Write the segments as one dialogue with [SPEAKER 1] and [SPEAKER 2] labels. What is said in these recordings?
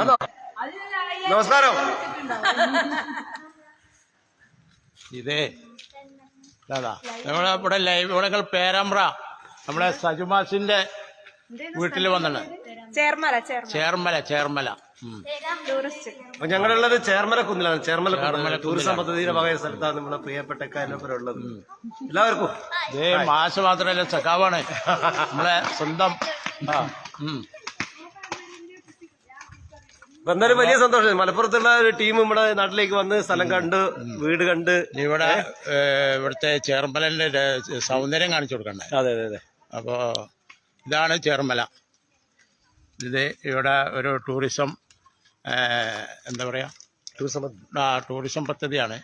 [SPEAKER 1] ആണോ? നമസ്കാരം.
[SPEAKER 2] ഇതേ അതാ നമ്മളെ ഇവിടെ ലൈവ് ഇവിടെ പേരാമ്പ്ര. നമ്മളെ സജുമാസിന്റെ വീട്ടിൽ വന്നാണ്.
[SPEAKER 3] ചേർമല ചേർമല.
[SPEAKER 2] ചേർമല
[SPEAKER 1] ഞങ്ങളുള്ളത് ചേർമല കുന്നിലാണ്. ചേർമല
[SPEAKER 2] ചേർമല
[SPEAKER 1] ടൂറിസം പദ്ധതിയുടെ വക സ്ഥലത്താണ് നമ്മുടെ പ്രിയപ്പെട്ട കാര്യങ്ങളുള്ളത് എല്ലാവർക്കും.
[SPEAKER 2] മാസം മാത്രമല്ല സഖാവാണ്. നമ്മളെ സ്വന്തം.
[SPEAKER 1] അപ്പൊ എന്തായാലും വലിയ സന്തോഷം. മലപ്പുറത്തുള്ള ഒരു ടീം നമ്മുടെ നാട്ടിലേക്ക് വന്ന് സ്ഥലം കണ്ട് വീട് കണ്ട്.
[SPEAKER 2] ഇവിടെ ഇവിടുത്തെ ചേർമലന്റെ സൗന്ദര്യം കാണിച്ചു കൊടുക്കണ്ടേ?
[SPEAKER 1] അതെ അതെ അതെ.
[SPEAKER 2] അപ്പോ ഇതാണ് ചേർമല ഇത് ഇവിടെ ഒരു ടൂറിസം എന്താ പറയാ?
[SPEAKER 1] ടൂറിസം.
[SPEAKER 2] ആ ടൂറിസം പദ്ധതിയാണ്.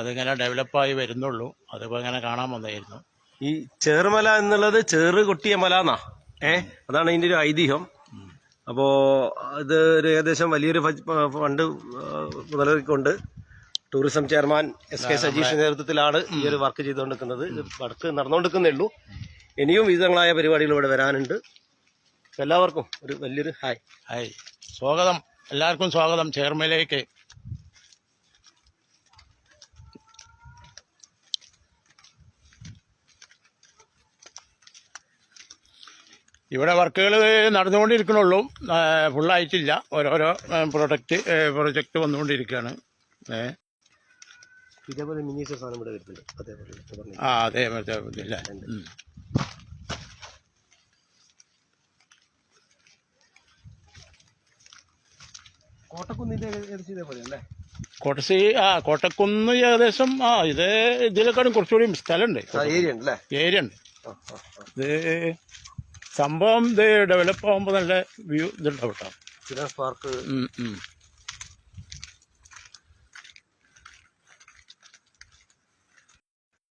[SPEAKER 2] അതിങ്ങനെ ഡെവലപ്പായി വരുന്നുള്ളൂ. അതിപ്പോൾ ഇങ്ങനെ കാണാൻ വന്നായിരുന്നു
[SPEAKER 1] ഈ ചേർമല എന്നുള്ളത് ചേറ് കൊട്ടിയ മല എന്നാ. ഏഹ് അതാണ് ഇതിന്റെ ഒരു ഐതിഹ്യം. അപ്പോ ഇത് ഒരു ഏകദേശം വലിയൊരു ഫണ്ട് മുതലെടുക്കൊണ്ട് ടൂറിസം ചെയർമാൻ എസ് കെ സജീഷിന്റെ നേതൃത്വത്തിലാണ് ഈ ഒരു വർക്ക് ചെയ്തുകൊണ്ടിരിക്കുന്നത്. ഇത് വർക്ക് നടന്നുകൊണ്ടിരിക്കുന്നേ ഉള്ളൂ. ഇനിയും വിവിധങ്ങളായ പരിപാടികൾ ഇവിടെ വരാനുണ്ട്. എല്ലാവർക്കും ഒരു വലിയൊരു ഹായ്.
[SPEAKER 2] ഹായ്. സ്വാഗതം. എല്ലാവർക്കും സ്വാഗതം. ചേർമലയിലേക്ക് ഇവിടെ വർക്കുകൾ നടന്നുകൊണ്ടിരിക്കണുള്ളൂ. ഫുള്ളായിട്ടില്ല ഓരോരോ പ്രൊഡക്റ്റ് പ്രൊജക്റ്റ് വന്നുകൊണ്ടിരിക്കുകയാണ്. ഏ.
[SPEAKER 1] ഇതേപോലെ മിനിയേച്ചർ സാധനം ഇവിടെ വരുന്നുണ്ട്. അതേപോലെ
[SPEAKER 2] ആ ഇല്ല?
[SPEAKER 1] ഏകദേശം ഇതേപോലെ അല്ലേ?
[SPEAKER 2] കോട്ടശ്ശേരി ആ കോട്ടക്കുന്ന് ഏകദേശം ആ ഇത് ഇതിലേക്കാളും കുറച്ചുകൂടി സ്ഥലമുണ്ട്.
[SPEAKER 1] ഏരിയ ഉണ്ട്
[SPEAKER 2] ഏരിയ ഉണ്ട്. ഇത് സംഭവം ഇത് ഡെവലപ്പ് ആകുമ്പോൾ നല്ല വ്യൂ ഇതുണ്ടാവും കേട്ടോ
[SPEAKER 1] ചില പാർക്ക്.